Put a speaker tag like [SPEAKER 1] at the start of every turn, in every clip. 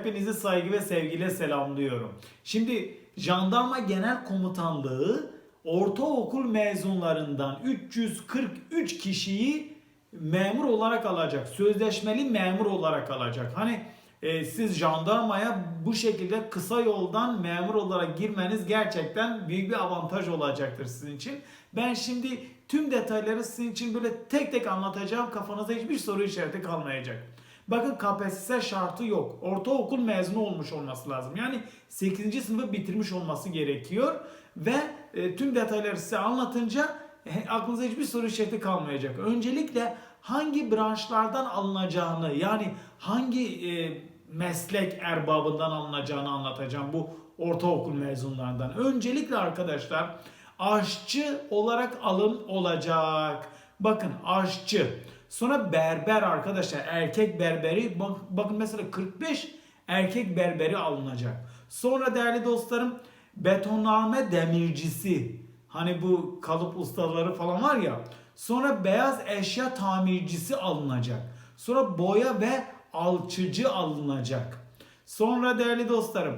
[SPEAKER 1] Hepinizi saygı ve sevgiyle selamlıyorum. Şimdi Jandarma Genel Komutanlığı ortaokul mezunlarından 343 kişiyi memur olarak alacak. Sözleşmeli memur olarak alacak. Hani e, siz jandarmaya bu şekilde kısa yoldan memur olarak girmeniz gerçekten büyük bir avantaj olacaktır sizin için. Ben şimdi tüm detayları sizin için böyle tek tek anlatacağım. Kafanızda hiçbir soru işareti kalmayacak. Bakın KPSS şartı yok. Ortaokul mezunu olmuş olması lazım. Yani 8. sınıfı bitirmiş olması gerekiyor. Ve e, tüm detayları size anlatınca e, aklınıza hiçbir soru işareti kalmayacak. Öncelikle hangi branşlardan alınacağını yani hangi e, meslek erbabından alınacağını anlatacağım bu ortaokul mezunlarından. Öncelikle arkadaşlar aşçı olarak alım olacak. Bakın aşçı. Sonra berber arkadaşlar erkek berberi bak- bakın mesela 45 erkek berberi alınacak. Sonra değerli dostlarım betonarme demircisi hani bu kalıp ustaları falan var ya. Sonra beyaz eşya tamircisi alınacak. Sonra boya ve alçıcı alınacak. Sonra değerli dostlarım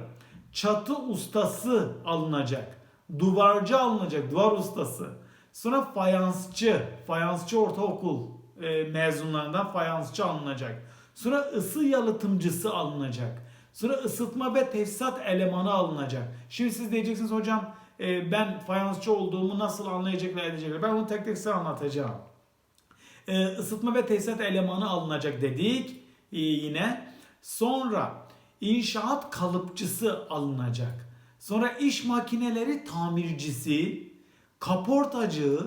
[SPEAKER 1] çatı ustası alınacak. Duvarcı alınacak, duvar ustası. Sonra fayansçı, fayansçı ortaokul e, mezunlarından fayansçı alınacak. Sonra ısı yalıtımcısı alınacak. Sonra ısıtma ve tesisat elemanı alınacak. Şimdi siz diyeceksiniz hocam e, ben fayansçı olduğumu nasıl anlayacaklar edecekler. Ben bunu tek tek size anlatacağım. E, ısıtma ve tesisat elemanı alınacak dedik e, yine. Sonra inşaat kalıpçısı alınacak. Sonra iş makineleri tamircisi, kaportacı,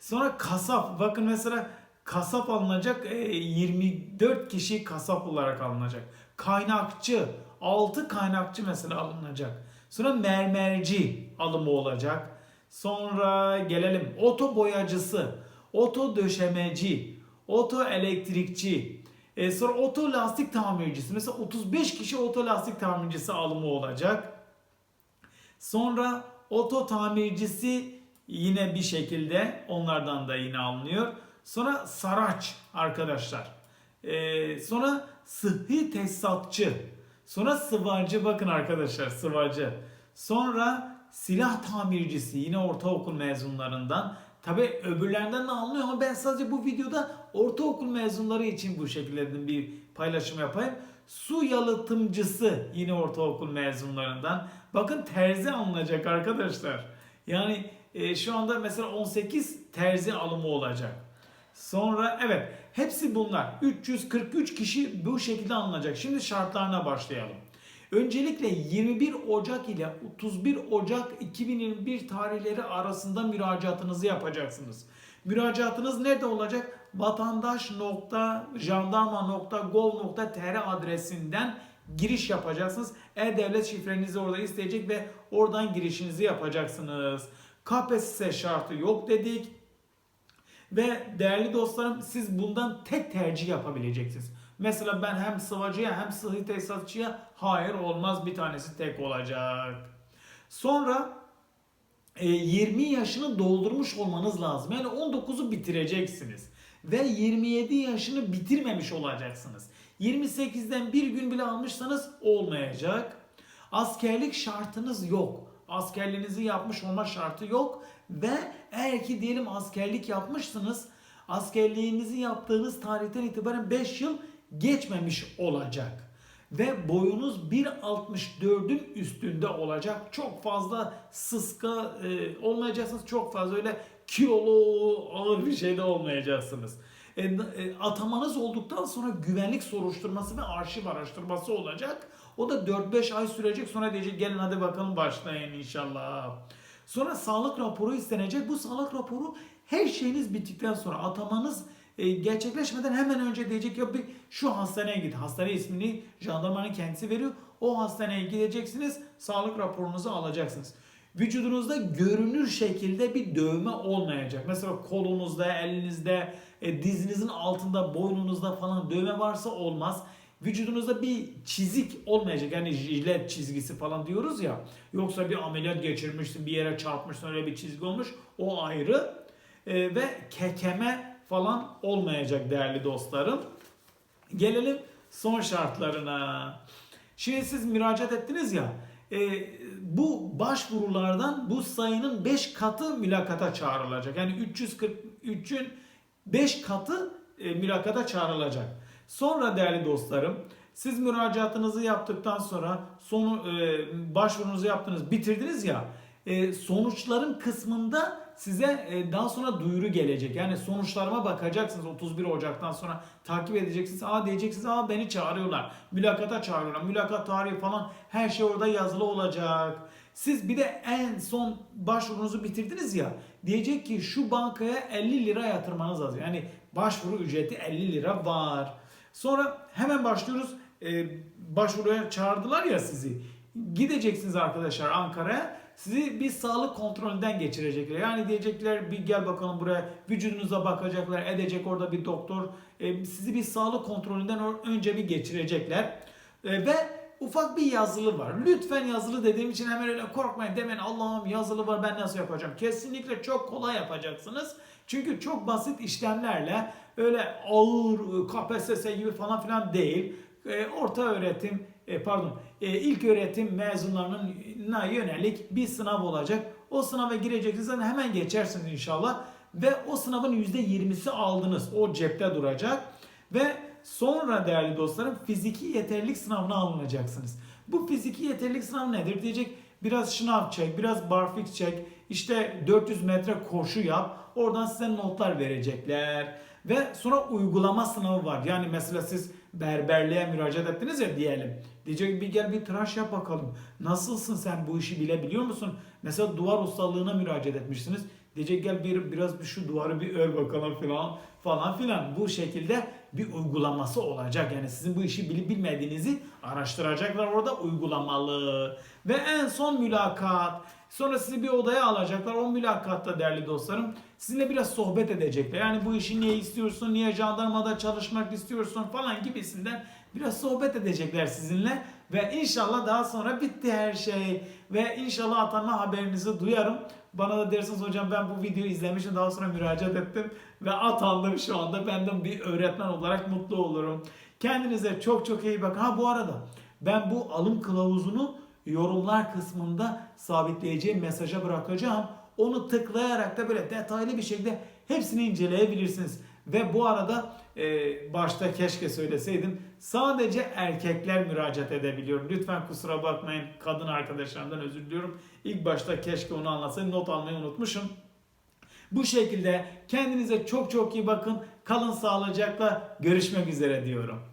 [SPEAKER 1] sonra kasap. Bakın mesela kasap alınacak e, 24 kişi kasap olarak alınacak. Kaynakçı 6 kaynakçı mesela alınacak. Sonra mermerci alımı olacak. Sonra gelelim oto boyacısı, oto döşemeci, oto elektrikçi, e, sonra oto lastik tamircisi. Mesela 35 kişi oto lastik tamircisi alımı olacak. Sonra oto tamircisi yine bir şekilde onlardan da yine alınıyor. Sonra saraç arkadaşlar. Ee, sonra sıhhi tesisatçı. Sonra sıvacı bakın arkadaşlar sıvacı. Sonra silah tamircisi yine ortaokul mezunlarından. Tabi öbürlerinden de alınıyor ama ben sadece bu videoda ortaokul mezunları için bu şekilde bir paylaşım yapayım. Su yalıtımcısı yine ortaokul mezunlarından. Bakın terzi alınacak arkadaşlar. Yani e, şu anda mesela 18 terzi alımı olacak. Sonra evet hepsi bunlar. 343 kişi bu şekilde alınacak. Şimdi şartlarına başlayalım. Öncelikle 21 Ocak ile 31 Ocak 2021 tarihleri arasında müracaatınızı yapacaksınız. Müracaatınız nerede olacak? vatandaş.jandarma.gov.tr adresinden giriş yapacaksınız. E-Devlet şifrenizi orada isteyecek ve oradan girişinizi yapacaksınız. KPSS şartı yok dedik. Ve değerli dostlarım siz bundan tek tercih yapabileceksiniz. Mesela ben hem sıvacıya hem sıhhi tesisatçıya hayır olmaz bir tanesi tek olacak. Sonra e, 20 yaşını doldurmuş olmanız lazım. Yani 19'u bitireceksiniz. Ve 27 yaşını bitirmemiş olacaksınız. 28'den bir gün bile almışsanız olmayacak. Askerlik şartınız yok. Askerliğinizi yapmış olma şartı yok. Ve eğer ki diyelim askerlik yapmışsınız, askerliğinizi yaptığınız tarihten itibaren 5 yıl geçmemiş olacak. Ve boyunuz 1.64'ün üstünde olacak. Çok fazla sıska e, olmayacaksınız. Çok fazla öyle kilolu ağır bir şeyde olmayacaksınız. E, e, atamanız olduktan sonra güvenlik soruşturması ve arşiv araştırması olacak. O da 4-5 ay sürecek. Sonra diyecek gelin hadi bakalım başlayın inşallah. Sonra sağlık raporu istenecek. Bu sağlık raporu her şeyiniz bittikten sonra atamanız e, gerçekleşmeden hemen önce diyecek ya bir şu hastaneye git. Hastane ismini jandarmanın kendisi veriyor. O hastaneye gideceksiniz. Sağlık raporunuzu alacaksınız. Vücudunuzda görünür şekilde bir dövme olmayacak. Mesela kolunuzda, elinizde, e, dizinizin altında, boynunuzda falan dövme varsa olmaz. Vücudunuzda bir çizik olmayacak. Yani jilet çizgisi falan diyoruz ya. Yoksa bir ameliyat geçirmişsin, bir yere çarpmışsın öyle bir çizgi olmuş. O ayrı. E, ve kekeme falan olmayacak değerli dostlarım. Gelelim son şartlarına. Şimdi siz müracaat ettiniz ya e, bu başvurulardan bu sayının 5 katı mülakata çağrılacak. Yani 343'ün 5 katı e, mülakata çağrılacak. Sonra değerli dostlarım siz müracaatınızı yaptıktan sonra sonu e, başvurunuzu yaptınız bitirdiniz ya e, sonuçların kısmında size e, daha sonra duyuru gelecek. Yani sonuçlarıma bakacaksınız 31 Ocak'tan sonra takip edeceksiniz. Aa diyeceksiniz aa beni çağırıyorlar. Mülakata çağırıyorlar. Mülakat tarihi falan her şey orada yazılı olacak. Siz bir de en son başvurunuzu bitirdiniz ya diyecek ki şu bankaya 50 lira yatırmanız lazım. Yani başvuru ücreti 50 lira var. Sonra hemen başlıyoruz. Ee, başvuruya çağırdılar ya sizi. Gideceksiniz arkadaşlar Ankara'ya. Sizi bir sağlık kontrolünden geçirecekler. Yani diyecekler bir gel bakalım buraya vücudunuza bakacaklar. Edecek orada bir doktor. Ee, sizi bir sağlık kontrolünden önce bir geçirecekler. Ee, ve ufak bir yazılı var. Lütfen yazılı dediğim için hemen öyle korkmayın. Demeyin Allah'ım yazılı var ben nasıl yapacağım? Kesinlikle çok kolay yapacaksınız. Çünkü çok basit işlemlerle öyle ağır KPSS gibi falan filan değil. E, orta öğretim e, pardon e, ilk öğretim mezunlarına yönelik bir sınav olacak. O sınava gireceksiniz hemen geçersiniz inşallah. Ve o sınavın %20'si aldınız. O cepte duracak. Ve sonra değerli dostlarım fiziki yeterlilik sınavına alınacaksınız. Bu fiziki yeterlilik sınavı nedir diyecek. Biraz şınav çek, biraz barfix çek, işte 400 metre koşu yap. Oradan size notlar verecekler. Ve sonra uygulama sınavı var. Yani mesela siz berberliğe müracaat ettiniz ya diyelim. Diyecek bir gel bir tıraş yap bakalım. Nasılsın sen bu işi bilebiliyor musun? Mesela duvar ustalığına müracaat etmişsiniz. Diyecek gel bir biraz bir şu duvarı bir ör bakalım falan falan filan. Bu şekilde bir uygulaması olacak. Yani sizin bu işi bilip bilmediğinizi araştıracaklar orada uygulamalı. Ve en son mülakat. Sonra sizi bir odaya alacaklar. O mülakatta değerli dostlarım sizinle biraz sohbet edecekler. Yani bu işi niye istiyorsun, niye jandarmada çalışmak istiyorsun falan gibisinden biraz sohbet edecekler sizinle. Ve inşallah daha sonra bitti her şey. Ve inşallah atanma haberinizi duyarım. Bana da dersiniz hocam ben bu videoyu izlemişim daha sonra müracaat ettim ve atandım şu anda. Ben de bir öğretmen olarak mutlu olurum. Kendinize çok çok iyi bakın. Ha bu arada ben bu alım kılavuzunu yorumlar kısmında sabitleyeceğim mesaja bırakacağım. Onu tıklayarak da böyle detaylı bir şekilde hepsini inceleyebilirsiniz. Ve bu arada e, başta keşke söyleseydim sadece erkekler müracaat edebiliyor. Lütfen kusura bakmayın kadın arkadaşlarımdan özür diliyorum. İlk başta keşke onu anlatsaydım not almayı unutmuşum. Bu şekilde kendinize çok çok iyi bakın. Kalın sağlıcakla görüşmek üzere diyorum.